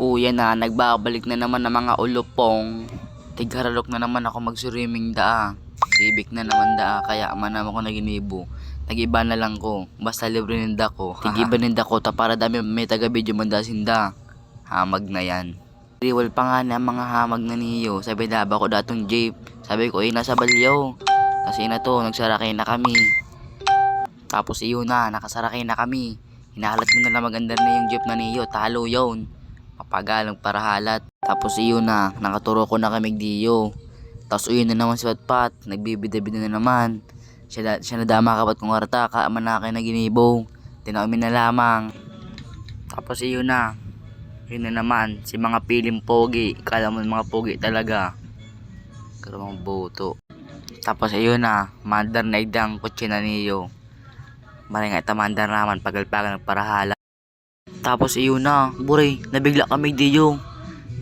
Yan na. Nagbabalik na naman ng mga ulupong. Tigharalok na naman ako mag-swimming daa. Sibik na naman daa, kaya man naman ako naginibo. Nag-iba na lang ko. Basta libre ninda ko. Tig-iba ninda ko, ta para dami may taga-video manda sinda. Hamag na yan. Riwal pa nga na mga hamag na niyo. Sabi daba ko datong jeep. Sabi ko, eh, nasa balyaw. Kasi na to, nagsarakay na kami. Tapos iyon na, nakasarakay na kami. Hinahalat mo na lang maganda na yung jeep na niyo. Talo yun. Mapagalang para halat. Tapos iyon na, nakaturo ko na kami diyo. Tapos uyin na naman si Patpat. Nagbibida-bida na naman. Siya, da- siya na dama kapat kong arta. Kaaman na kayo naginibo. Tinaumin na lamang. Tapos iyon na. Yun na naman, si mga pilim pogi. Kala mo mga pogi talaga. Karamang boto. Tapos ayun na, mandar na idang kutsi na niyo. Maring nga tamandar naman pagalpagan ng parahala. Tapos iyon na, buray, nabigla kami diyo.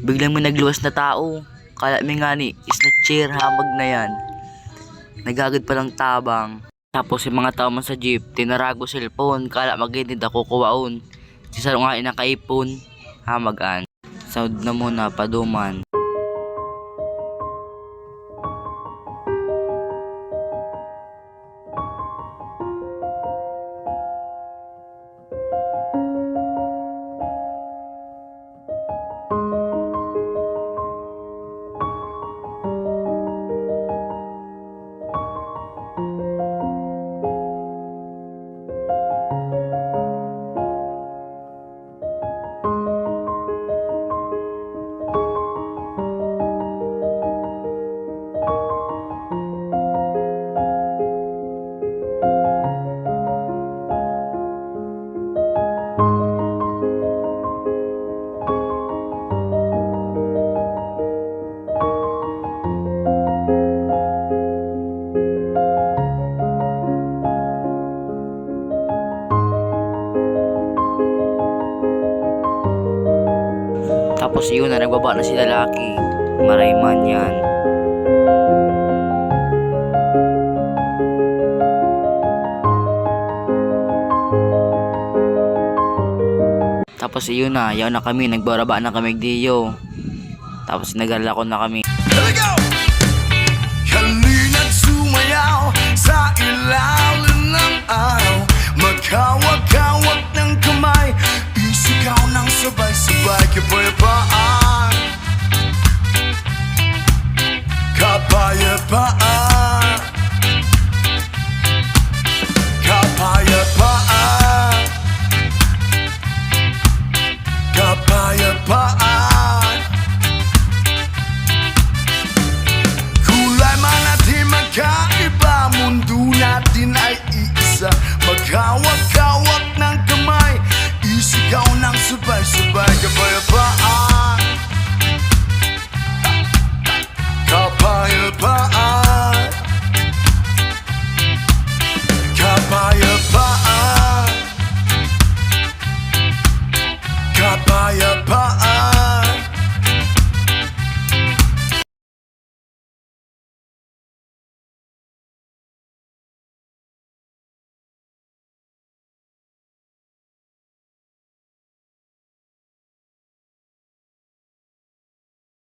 Biglang may nagluwas na tao. Kala mi nga ni, is na chair hamag na yan. Nagagad palang tabang. Tapos yung mga tao man sa jeep, tinarago cellphone, kala magindid ako kuwaon. Si Saro nga inakaipon, hamagan. Sound na muna, paduman. Tapos yun na, nagbaba na si lalaki. Marayman yan. Tapos yun na, yaw na kami, nagbaraba na kami diyo. Tapos nagala ko na kami. subay subay ki pa'an Ka pa'an